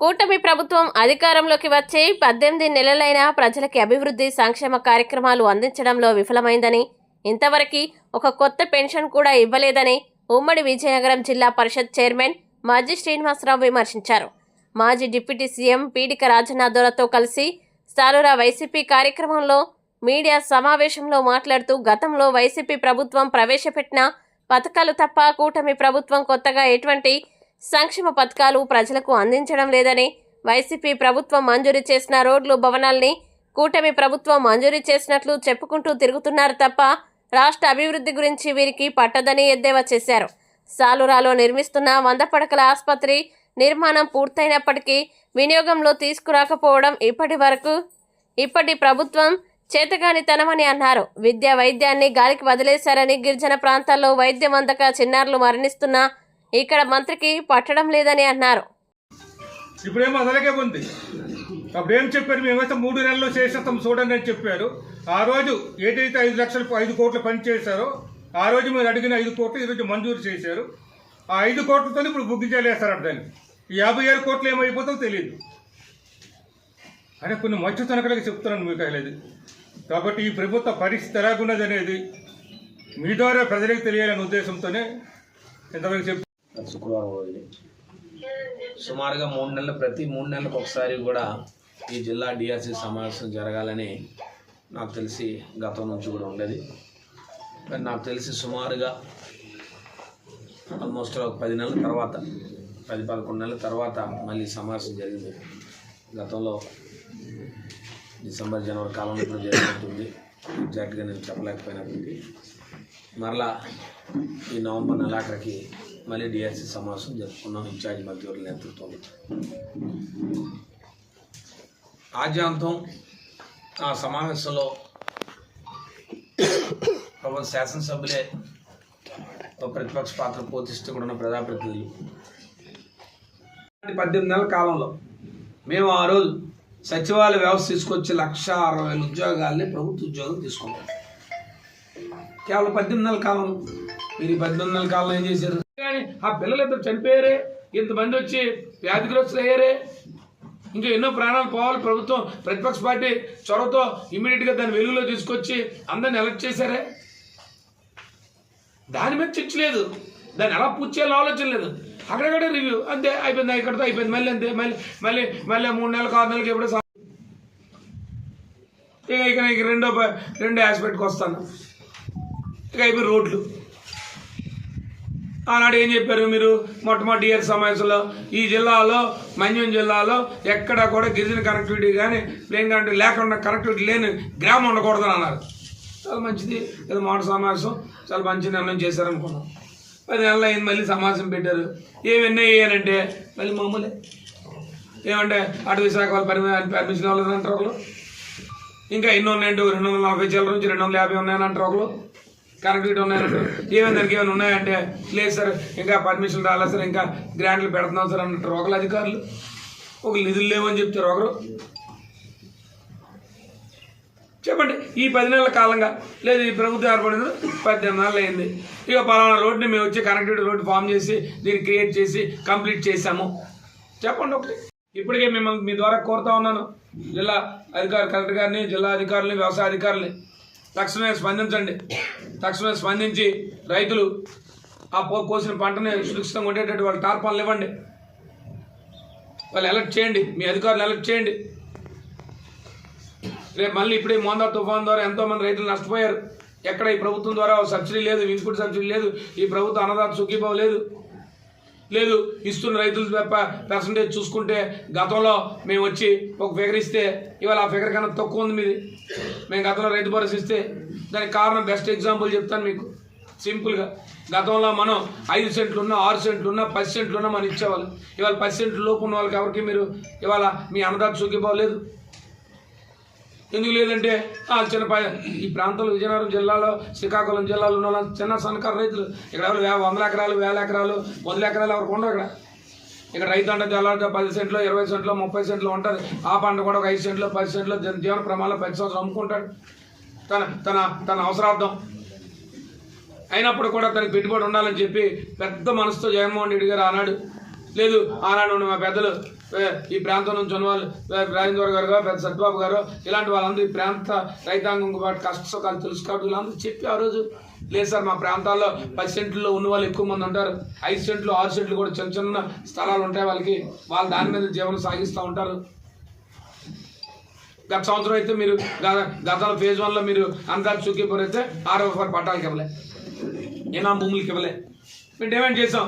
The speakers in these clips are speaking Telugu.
కూటమి ప్రభుత్వం అధికారంలోకి వచ్చి పద్దెనిమిది నెలలైన ప్రజలకి అభివృద్ధి సంక్షేమ కార్యక్రమాలు అందించడంలో విఫలమైందని ఇంతవరకు ఒక కొత్త పెన్షన్ కూడా ఇవ్వలేదని ఉమ్మడి విజయనగరం జిల్లా పరిషత్ చైర్మన్ మాజీ శ్రీనివాసరావు విమర్శించారు. మాజీ డిప్యూటీ సీఎం పీడిక రాజనాథోలతో కలిసి సాలురా వైసీపీ కార్యక్రమంలో మీడియా సమావేశంలో మాట్లాడుతూ గతంలో వైసీపీ ప్రభుత్వం ప్రవేశపెట్టిన పథకాలు తప్ప కూటమి ప్రభుత్వం కొత్తగా ఎటువంటి సంక్షేమ పథకాలు ప్రజలకు అందించడం లేదని వైసీపీ ప్రభుత్వం మంజూరు చేసిన రోడ్లు భవనాల్ని కూటమి ప్రభుత్వం మంజూరు చేసినట్లు చెప్పుకుంటూ తిరుగుతున్నారు తప్ప రాష్ట్ర అభివృద్ధి గురించి వీరికి పట్టదని ఎద్దేవా చేశారు. సాలురాలో నిర్మిస్తున్న వంద పడకల ఆసుపత్రి నిర్మాణం పూర్తయినప్పటికీ వినియోగంలో తీసుకురాకపోవడం ఇప్పటి వరకు ఇప్పటి ప్రభుత్వం చేతగానితనమని అన్నారు. విద్యా వైద్యాన్ని గాలికి వదిలేశారని గిరిజన ప్రాంతాల్లో వైద్యం అందక చిన్నారులు మరణిస్తున్నా ఇక్కడ మంత్రికి పట్టడం లేదని అన్నారు. ఇప్పుడేమో అదలకే ఉంది అప్పుడు ఏం చెప్పారు? మేమైతే మూడు నెలల్లో చేసేస్తాం చూడండి అని చెప్పారు. ఆ రోజు ఏదైతే ఐదు లక్షలు ఐదు కోట్లు పని చేశారో ఆ రోజు మీరు అడిగిన ఐదు కోట్లు ఈరోజు మంజూరు చేశారు. ఆ ఐదు కోట్లతో ఇప్పుడు బుక్ చేయలేస్తారంట దాన్ని యాభై ఏడు కోట్లు ఏమైపోతుందో తెలియదు అని కొన్ని మచ్చు తనకలకి చెప్తున్నాను మీకు అనేది కాబట్టి ఈ ప్రభుత్వ పరిస్థితి ఎలాగున్నది అనేది మీ ద్వారా ప్రజలకు తెలియాలనే ఉద్దేశంతోనే ఇంతవరకు చెప్ శుక్రవారం రోజుని సుమారుగా మూడు నెలలు ప్రతి మూడు నెలలకు ఒకసారి కూడా ఈ జిల్లా డిఆర్సీ సమావేశం జరగాలని నాకు తెలిసి గతం నుంచి కూడా ఉండేది. కానీ నాకు తెలిసి సుమారుగా ఆల్మోస్ట్ ఒక పది నెలల తర్వాత పది పదకొండు నెలల తర్వాత మళ్ళీ సమావేశం జరిగింది. గతంలో డిసెంబర్ జనవరి కాలంలో ఇప్పుడు జరిగినట్టుంది. ఎగ్జాక్ట్గా నేను చెప్పలేకపోయినప్పటికీ. మరలా ఈ నవంబర్ నెలాఖరికి మళ్ళీ డిఆర్సీ సమావేశం జరుపుకున్నాం ఇన్ఛార్జ్ మంత్రివర్ల నేతృత్వంలో. ఆద్యాంతం ఆ సమావేశంలో ప్రభుత్వ శాసనసభ్యులే ప్రతిపక్ష పాత్ర పోషిస్తూ కూడా ఉన్న ప్రజాప్రతినిధులు. పద్దెనిమిది నెలల కాలంలో మేము ఆ రోజు సచివాలయ వ్యవస్థ తీసుకొచ్చి లక్ష అరవై వేల ఉద్యోగాల్ని ప్రభుత్వ ఉద్యోగం తీసుకుంటాం కేవలం పద్దెనిమిది నెలల కాలంలో మీరు ఈ పద్దెనిమిది నెలల కాలంలో ఏం చేశారు? కానీ ఆ పిల్లలు ఇద్దరు చనిపోయారే ఇంతమంది వచ్చి వ్యాధిగ్రస్తులు అయ్యారే. ఇంకా ఎన్నో ప్రాణాలు పోవాలి ప్రభుత్వం ప్రతిపక్ష పార్టీ చొరవతో ఇమ్మీడియట్గా దాన్ని వెలుగులో తీసుకొచ్చి అందరిని ఎలక్ట్ చేశారే. దాని మీద చర్చ లేదు. దాన్ని ఎలా పూర్తి చేయాలో ఆలోచన లేదు. అక్కడక్కడ రివ్యూ అంతే అయిపోయింది ఇక్కడతో అయిపోయింది మళ్ళీ అంతే మళ్ళీ మళ్ళీ మళ్ళీ మూడు నెలలకు ఆరు నెలలకు ఎప్పుడో ఇక ఇక ఇక రెండో రెండో ఆస్పెక్ట్కి వస్తాను. ఇక అయిపోయి రోడ్లు. ఆనాడు ఏం చెప్పారు మీరు? మొట్టమొదటి ఇయర్ సమావేశంలో ఈ జిల్లాలో మంజం జిల్లాలో ఎక్కడ కూడా గిరిజన కనెక్టివిటీ కానీ ప్లేన్ కనెక్టివిటీ లేకుండా కనెక్టివిటీ లేని గ్రామం ఉండకూడదని అన్నారు. చాలా మంచిది. ఏదో మాట సమావేశం. చాలా మంచి నిర్ణయం చేశారనుకున్నాం. పది నెలలు అయింది మళ్ళీ సమావేశం పెట్టారు. ఏమి ఎన్ని అయ్యానంటే మళ్ళీ మామూలే. ఏమంటే అటవీ శాఖ వాళ్ళు పర్మి పర్మిషన్ ఇవ్వలేదు అంటారు ఒకళ్ళు. ఇంకా ఎన్ని ఉన్నాయంటే రెండు వందల నలభై చిల్లర నుంచి రెండు వందల యాభై ఉన్నాయని అంటారు ఒకళ్ళు. కనెక్టివిటీ ఉన్నాయంటారు ఏమైనా దానికి? ఏమైనా ఉన్నాయంటే లేదు సార్ ఇంకా పర్మిషన్ రాలేదు సార్ ఇంకా గ్రాంట్లు పెడుతున్నాం సార్ అన్నట్టు ఒకళ్ళు అధికారులు. ఒక నిధులు లేవని చెప్తారు ఒకరు. చెప్పండి ఈ పది నెలల కాలంగా లేదు ఈ ప్రభుత్వం ఏర్పడింది పద్దెనిమిది నెలలు అయింది. ఇక పలానా రోడ్ని మేము వచ్చి కనెక్టివిటీ రోడ్ ఫామ్ చేసి దీన్ని క్రియేట్ చేసి కంప్లీట్ చేశాము. చెప్పండి ఒకటి. ఇప్పటికే మిమ్మల్ని మీ ద్వారా కోరుతా ఉన్నాను. జిల్లా అధికారి కలెక్టర్ గారిని జిల్లా అధికారులని వ్యవసాయ అధికారులని తక్షణమే స్పందించండి. తక్షణమే స్పందించి రైతులు ఆ పో కోసిన పంటని సురక్షితంగా ఉండేటట్టు వాళ్ళ టార్పాలను ఇవ్వండి. వాళ్ళు ఎలక్ట్ చేయండి. మీ అధికారులు ఎలక్ట్ చేయండి. రేపు మళ్ళీ ఇప్పుడే మోందా తుఫాన్ ద్వారా ఎంతో మంది రైతులు నష్టపోయారు. ఎక్కడ ఈ ప్రభుత్వం ద్వారా సబ్సిడీ లేదు ఇన్పుట్ సబ్సిడీ లేదు ఈ ప్రభుత్వం అన్నదాత సుఖీభావ లేదు. లేదు ఇస్తున్న రైతుల పర్సంటేజ్ చూసుకుంటే గతంలో మేము వచ్చి ఒక ఫిగర్ ఇస్తే ఇవాళ ఆ ఫిగర్ కన్నా తక్కువ ఉంది మీది. మేము గతంలో రైతు భరోసా ఇస్తే దానికి కారణం బెస్ట్ ఎగ్జాంపుల్ చెప్తాను మీకు. సింపుల్గా గతంలో మనం ఐదు సెంట్లు ఉన్నా ఆరు సెంట్లు ఉన్నా పది సెంట్లు ఉన్నా మనం ఇచ్చేవాళ్ళు. ఇవాళ పది సెంట్లు లోపు ఉన్న వాళ్ళకి ఎవరికి మీరు ఇవాళ మీ అన్నదాత సుఖీభావ ఎందుకు లేదంటే ఆ చిన్న ఈ ప్రాంతంలో విజయనగరం జిల్లాలో శ్రీకాకుళం జిల్లాలో ఉన్న వాళ్ళ చిన్న సన్నకారు రైతులు. ఇక్కడ ఎవరు వే- వందల ఎకరాలు వేల ఎకరాలు వందల ఎకరాలు ఎవరికి ఉండరు ఇక్కడ. ఇక్కడ రైతు అంటే తెల్లారితే పది సెంట్లో ఇరవై సెంట్లో ముప్పై సెంట్లో ఉంటుంది. ఆ పంట కూడా ఒక ఐదు సెంట్లో పది సెంట్లో జీవన ప్రమాణంలో పది సంవత్సరం అమ్ముకుంటాడు. తన తన తన అవసరార్థం. అయినప్పుడు కూడా తనకి పెట్టుబడి ఉండాలని చెప్పి పెద్ద మనసుతో జగన్మోహన్ రెడ్డి గారు ఆనాడు లేదు ఆనాడు ఉన్న మా పెద్దలు ఈ ప్రాంతం నుంచి ఉన్న వాళ్ళు రాజేంద్ర గారు పెద్ద సత్యబాబు గారు ఇలాంటి వాళ్ళందరూ ఈ ప్రాంత రైతాంగం పాటు కష్ట సుఖాలు తెలుసు కాబట్టి వీళ్ళందరూ చెప్పి ఆ రోజు లేదు సార్ మా ప్రాంతాల్లో పది సెంట్లలో ఉన్న వాళ్ళు ఎక్కువ మంది ఉంటారు. ఐదు సెంట్లు ఆరు సెంట్లు కూడా చిన్న చిన్న స్థలాలు ఉంటాయి వాళ్ళకి. వాళ్ళు దాని మీద జీవనం సాగిస్తూ ఉంటారు. గత సంవత్సరం అయితే మీరు గతంలో ఫేజ్ వన్లో మీరు అంతా చూకిపోరు అయితే ఆరో పట్టాలకి ఇవ్వలే. ఏనా భూములకి ఇవ్వలే. మేము డిమాండ్ చేసాం.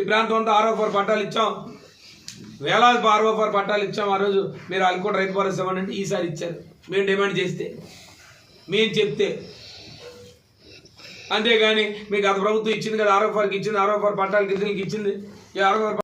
ఈ ప్రాంతంతో అంతా పట్టాలు ఇచ్చాం. వేలాది ఆరో పట్టాలు ఇచ్చాం. ఆ రోజు మీరు అల్కోట కూడా రైతు భరోసా ఇవ్వండి అంటే ఈసారి ఇచ్చారు. మేము డిమాండ్ చేస్తే మేము చెప్తే. అంతేగాని మీకు గత ప్రభుత్వం ఇచ్చింది కదా ఆరో ఇచ్చింది ఆరో ఫర్ పట్టాలకి ఇచ్చింది. ఈ ఆరో